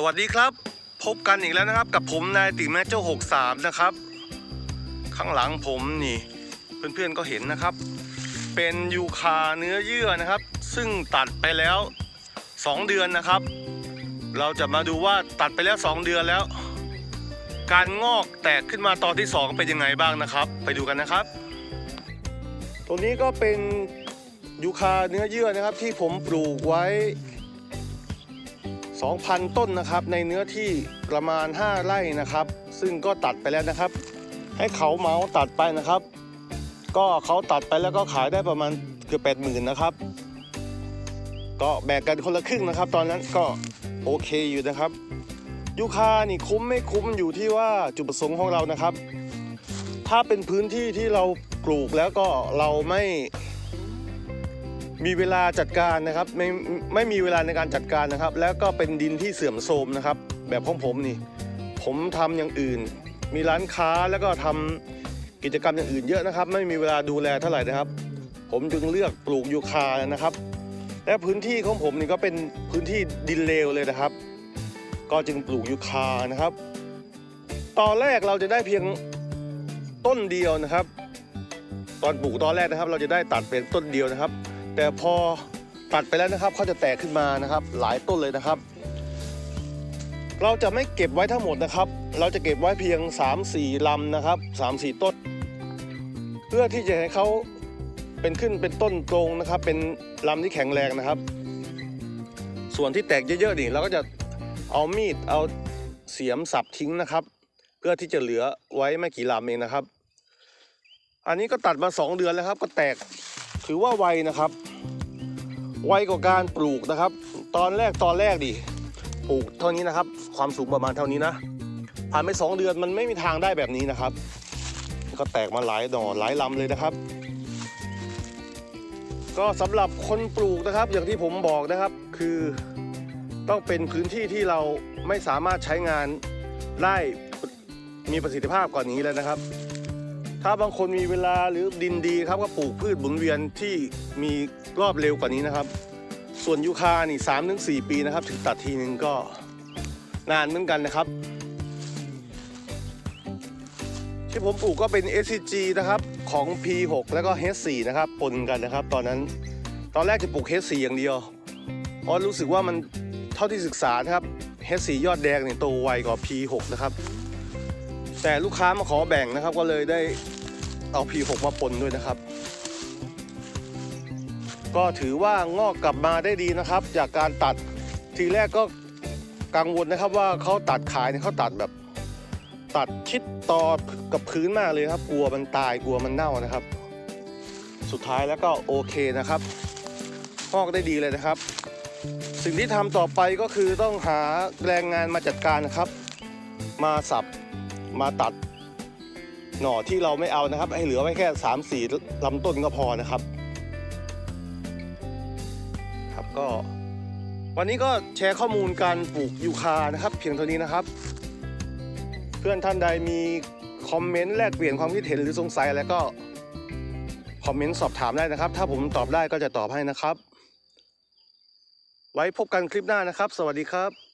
สวัสดีครับ พบกันอีกแล้วนะครับ กับผมนายติแมโจ้า63 นะครับ ข้างหลังผมนี่ เพื่อนๆก็เห็นนะครับ เป็นยูคาเนื้อเยื่อนะครับ ซึ่งตัดไปแล้ว 2 เดือนนะครับ เราจะมาดูว่าตัดไปแล้ว 2 เดือนแล้ว การงอกแตกขึ้นมาตอนที่ 2 เป็นยังไงบ้างนะครับ ไปดูกันนะครับตัวนี้ก็เป็นยูคาเนื้อเยื่อนะครับ ที่ผมปลูกไว้ 2,000 ต้นนะครับ ในเนื้อที่ประมาณ 5 ไร่นะครับ ซึ่งก็ตัดไปแล้วนะครับ ให้เขาเมาตัดไปนะครับ ก็เขาตัดไปแล้วก็ขายได้ประมาณเกือบแปดหมื่นนะครับ ก็แบ่งกันคนละครึ่งนะครับ ตอนนั้นก็โอเคอยู่นะครับ ยูคานี่คุ้มไม่คุ้มอยู่ที่ว่าจุดประสงค์ของเรานะครับ ถ้าเป็นพื้นที่ที่เราปลูกแล้วก็เราไม่ มีเวลาจัดการนะครับไม่ไม่มีเวลาในการจัดการนะครับ แล้วก็เป็นดินที่เสื่อมโทรมนะครับ แบบของผมนี่ ผมทำอย่างอื่น มีร้านค้าแล้วก็ทำกิจกรรมอย่างอื่นเยอะนะครับ ไม่มีเวลาดูแลเท่าไหร่นะครับ ผมจึงเลือกปลูกยูคานะครับ และพื้นที่ของผมนี่ก็เป็นพื้นที่ดินเลวเลยนะครับ ก็จึงปลูกยูคานะครับ ตอนแรกเราจะได้เพียงต้นเดียวนะครับ ตอนปลูกตอนแรกนะครับ เราจะได้ตัดเป็นต้นเดียวนะครับ แต่พอตัดไปแล้วนะครับเขาจะแตกขึ้นมานะครับ หลายต้นเลยนะครับ เราจะไม่เก็บไว้ทั้งหมดนะครับ เราจะเก็บไว้เพียง 3-4ลำนะครับ 3-4 ต้น เพื่อที่จะให้เขาเป็นขึ้นเป็นต้นตรงนะครับ เป็นลำที่แข็งแรงนะครับ ส่วนที่แตกเยอะๆนี่เราก็จะเอามีดเอาเสียมสับทิ้งนะครับ เพื่อที่จะเหลือไว้ไม่กี่ลำเองนะครับ อันนี้ก็ตัดมา 2 เดือนแล้วครับ ก็แตกถือว่าไวนะครับ ไวกว่าการปลูกนะครับ ตอนแรกตอนแรกดิปลูกเท่านี้นะครับ ความสูงประมาณเท่านี้นะผ่านไป2เดือนมันไม่มีทางได้แบบนี้นะครับ ก็แตกมาหลายดอกหลายลำเลยนะครับ ก็สำหรับคนปลูกนะครับ อย่างที่ผมบอกนะครับคือต้องเป็นพื้นที่ที่เราไม่สามารถใช้งานได้มีประสิทธิภาพกว่านี้แล้วนะครับ ถ้าบางคนมีเวลาหรือดินดีครับก็ปลูกพืชหมุนเวียนที่มีรอบเร็วกว่านี้นะครับ ส่วนยูคานี่สามถึงสี่ปีนะครับ ถึงตัดทีนึงก็นานเหมือนกันนะครับ ที่ผมปลูกก็เป็น SCG นะครับของ P6 แล้วก็ H4 นะครับปนกันนะครับ ตอนนั้นตอนแรกจะปลูก H4 อย่างเดียวเพราะรู้สึกว่ามันเท่าที่ศึกษานะครับ H4 ยอดแดงเนี่ยโตไวกว่า P6 นะครับ แต่ลูกค้ามาขอแบ่งนะครับ ก็เลยได้เอา P6 มาปนด้วยนะครับ ก็ถือว่างอกกลับมาได้ดีนะครับ จากการตัดทีแรกก็กังวลนะครับว่าเขาตัดขายเนี่ยเขาตัดแบบ ตัดชิดต่อกับพื้นมากเลยครับ กลัวมันตายกลัวมันเน่านะครับ สุดท้ายแล้วก็โอเคนะครับงอกได้ดีเลยนะครับ สิ่งที่ทำต่อไปก็คือต้องหาแรงงานมาจัดการนะครับ มาสับ มาตัดหน่อที่เราไม่เอานะครับ ให้เหลือไว้แค่3 4ลำต้นก็พอนะครับ ครับก็ วันนี้ก็แชร์ข้อมูลการปลูกยูคานะครับ เพียงเท่านี้นะครับ เพื่อนท่านใดมีคอมเมนต์แลกเปลี่ยนความคิดเห็นหรือสงสัยอะไรก็คอมเมนต์สอบถามได้นะครับ ถ้าผมตอบได้ก็จะตอบให้นะครับ ไว้พบกันคลิปหน้านะครับ สวัสดีครับ